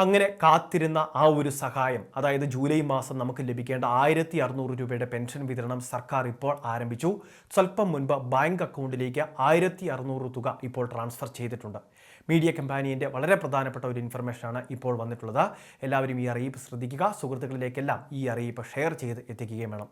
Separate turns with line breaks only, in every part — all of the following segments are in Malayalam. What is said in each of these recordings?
അങ്ങനെ കാത്തിരുന്ന ആ ഒരു സഹായം അതായത് ജൂലൈ മാസം നമുക്ക് ലഭിക്കേണ്ട ആയിരത്തി അറുന്നൂറ് രൂപയുടെ പെൻഷൻ വിതരണം സർക്കാർ ഇപ്പോൾ ആരംഭിച്ചു. സ്വല്പം മുൻപ് ബാങ്ക് അക്കൗണ്ടിലേക്ക് ആയിരത്തി അറുന്നൂറ് തുക ഇപ്പോൾ ട്രാൻസ്ഫർ ചെയ്തിട്ടുണ്ട്. മീഡിയ കമ്പാനിയന്റെ വളരെ പ്രധാനപ്പെട്ട ഒരു ഇൻഫർമേഷനാണ് ഇപ്പോൾ വന്നിട്ടുള്ളത്. എല്ലാവരും ഈ അറിയിപ്പ് ശ്രദ്ധിക്കുക. സുഹൃത്തുക്കളിലേക്കെല്ലാം ഈ അറിയിപ്പ് ഷെയർ ചെയ്ത് എത്തിക്കുകയും വേണം.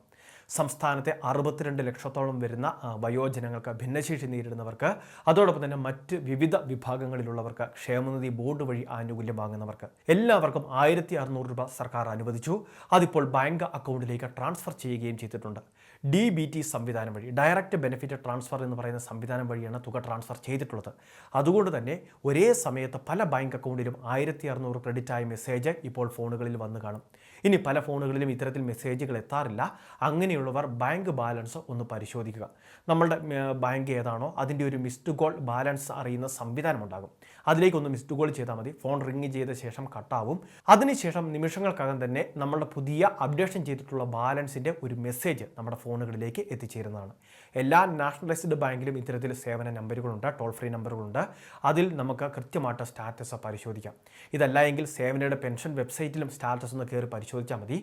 സംസ്ഥാനത്തെ അറുപത്തിരണ്ട് ലക്ഷത്തോളം വരുന്ന വയോജനങ്ങൾക്ക് ഭിന്നശേഷി നേരിടുന്നവർക്ക് അതോടൊപ്പം തന്നെ മറ്റ് വിവിധ വിഭാഗങ്ങളിലുള്ളവർക്ക് ക്ഷേമനിധി ബോർഡ് വഴി ആനുകൂല്യം വാങ്ങുന്നവർക്ക് എല്ലാവർക്കും ആയിരത്തി അറുന്നൂറ് രൂപ സർക്കാർ അനുവദിച്ചു. അതിപ്പോൾ ബാങ്ക് അക്കൗണ്ടിലേക്ക് ട്രാൻസ്ഫർ ചെയ്യുകയും ചെയ്തിട്ടുണ്ട്. ഡി ബി ടി സംവിധാനം വഴി ഡയറക്റ്റ് ബെനിഫിറ്റ് ട്രാൻസ്ഫർ എന്ന് പറയുന്ന സംവിധാനം വഴിയാണ് തുക ട്രാൻസ്ഫർ ചെയ്തിട്ടുള്ളത്. അതുകൊണ്ട് തന്നെ ഒരേ സമയത്ത് പല ബാങ്ക് അക്കൗണ്ടിലും ആയിരത്തി അറുന്നൂറ് ക്രെഡിറ്റ് ആയ മെസ്സേജ് ഇപ്പോൾ ഫോണുകളിൽ വന്നു കാണും. ഇനി പല ഫോണുകളിലും ഇത്തരത്തിൽ മെസ്സേജുകൾ എത്താറില്ല. അങ്ങനെയുള്ളവർ ബാങ്ക് ബാലൻസ് ഒന്ന് പരിശോധിക്കുക. നമ്മളുടെ ബാങ്ക് ഏതാണോ അതിന്റെ ഒരു മിസ്ഡ് കോൾ ബാലൻസ് അറിയുന്ന സംവിധാനം ഉണ്ടാകും അതിലേക്കൊന്ന് മിസ്ഡ് കോൾ ചെയ്താൽ മതി. ഫോൺ റിങ് ചെയ്ത ശേഷം കട്ടാവും അതിനുശേഷം നിമിഷങ്ങൾക്കകം തന്നെ നമ്മളുടെ പുതിയ അപ്ഡേഷൻ ചെയ്തിട്ടുള്ള ബാലൻസിന്റെ ഒരു മെസ്സേജ് നമ്മുടെ ഫോണുകളിലേക്ക് എത്തിച്ചേരുന്നതാണ്. എല്ലാ നാഷണലൈസ്ഡ് ബാങ്കിലും ഇത്തരത്തിൽ സേവന നമ്പറുകളുണ്ട് ടോൾ ഫ്രീ നമ്പറുകളുണ്ട് അതിൽ നമുക്ക് കൃത്യമായിട്ട് സ്റ്റാറ്റസ് പരിശോധിക്കാം. ഇതല്ല എങ്കിൽ സേവനയുടെ പെൻഷൻ വെബ്സൈറ്റിലും സ്റ്റാറ്റസ് ഒന്ന് കയറി പരിശോധിച്ചാൽ മതി.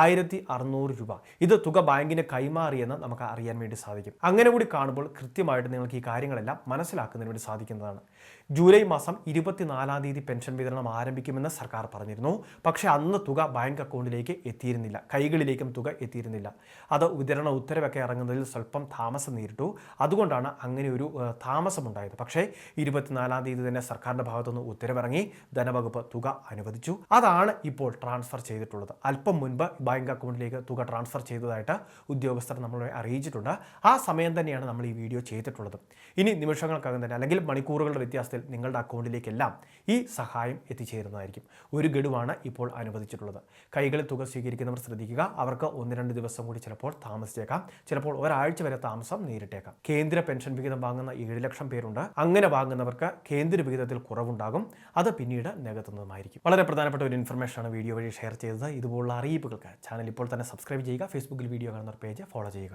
ആയിരത്തി അറുന്നൂറ് രൂപ. ഇത് തുക ബാങ്കിന് കൈമാറിയെന്ന് നമുക്ക് അറിയാൻ വേണ്ടി സാധിക്കും. അങ്ങനെ കൂടി കാണുമ്പോൾ കൃത്യമായിട്ട് നിങ്ങൾക്ക് ഈ കാര്യങ്ങളെല്ലാം മനസ്സിലാക്കുന്നതിന് വേണ്ടി സാധിക്കുന്നതാണ്. ജൂലൈ മാസം ഇരുപത്തിനാലാം തീയതി പെൻഷൻ വിതരണം ആരംഭിക്കുമെന്ന് സർക്കാർ പറഞ്ഞിരുന്നു. പക്ഷേ അന്ന് തുക ബാങ്ക് അക്കൗണ്ടിലേക്ക് എത്തിയിരുന്നില്ല. കൈകളിലേക്കും തുക എത്തിയിരുന്നില്ല. അത് വിതരണ ഉത്തരവൊക്കെ ഇറങ്ങുന്നതിൽ സ്വല്പം താമസം നേരിട്ടു. അതുകൊണ്ടാണ് അങ്ങനെ ഒരു താമസമുണ്ടായത്. പക്ഷേ ഇരുപത്തിനാലാം തീയതി തന്നെ സർക്കാരിന്റെ ഭാഗത്തുനിന്ന് ഉത്തരവിറങ്ങി ധനവകുപ്പ് തുക അനുവദിച്ചു. അതാണ് ഇപ്പോൾ ട്രാൻസ്ഫർ ചെയ്തിട്ടുള്ളത്. അല്പം മുൻപ് ബാങ്ക് അക്കൗണ്ടിലേക്ക് തുക ട്രാൻസ്ഫർ ചെയ്തതായിട്ട് ഉദ്യോഗസ്ഥർ നമ്മളെ അറിയിച്ചിട്ടുണ്ട്. ആ സമയം തന്നെയാണ് നമ്മൾ ഈ വീഡിയോ ചെയ്തിട്ടുള്ളത്. ഇനി നിമിഷങ്ങൾക്കകം തന്നെ അല്ലെങ്കിൽ മണിക്കൂറുകളുടെ വ്യത്യാസത്തിൽ നിങ്ങളുടെ അക്കൗണ്ടിലേക്കെല്ലാം ഈ സഹായം എത്തിച്ചേരുന്നതായിരിക്കും. ഒരു ഗഡുവാണ് ഇപ്പോൾ അനുവദിച്ചിട്ടുള്ളത്. കൈകളിൽ തുക സ്വീകരിക്കുന്നവർ ശ്രദ്ധിക്കുക. അവർക്ക് ഒന്ന് രണ്ട് ദിവസം കൂടി ചിലപ്പോൾ താമസിച്ചേക്കാം. ചിലപ്പോൾ ഒരാഴ്ച വരെ താമസം നേരിട്ടേക്കാം. കേന്ദ്ര പെൻഷൻ വിഹിതം വാങ്ങുന്ന ഏഴ് ലക്ഷം പേരുണ്ട്. അങ്ങനെ വാങ്ങുന്നവർക്ക് കേന്ദ്ര വിഹിതത്തിൽ കുറവുണ്ടാകും. അത് പിന്നീട് നികത്തുന്നതുമായിരിക്കും. വളരെ പ്രധാനപ്പെട്ട ഒരു ഇൻഫർമേഷനാണ് വീഡിയോ വഴി ഷെയർ ചെയ്തത്. ഇതുപോലുള്ള അറിയിപ്പുകൾക്ക് ചാനൽ ഇപ്പോൾ തന്നെ സബ്സ്ക്രൈബ് ചെയ്യുക. ഫേസ്ബുക്കിൽ വീഡിയോ കാണുന്ന പേജ് ഫോളോ ചെയ്യുക.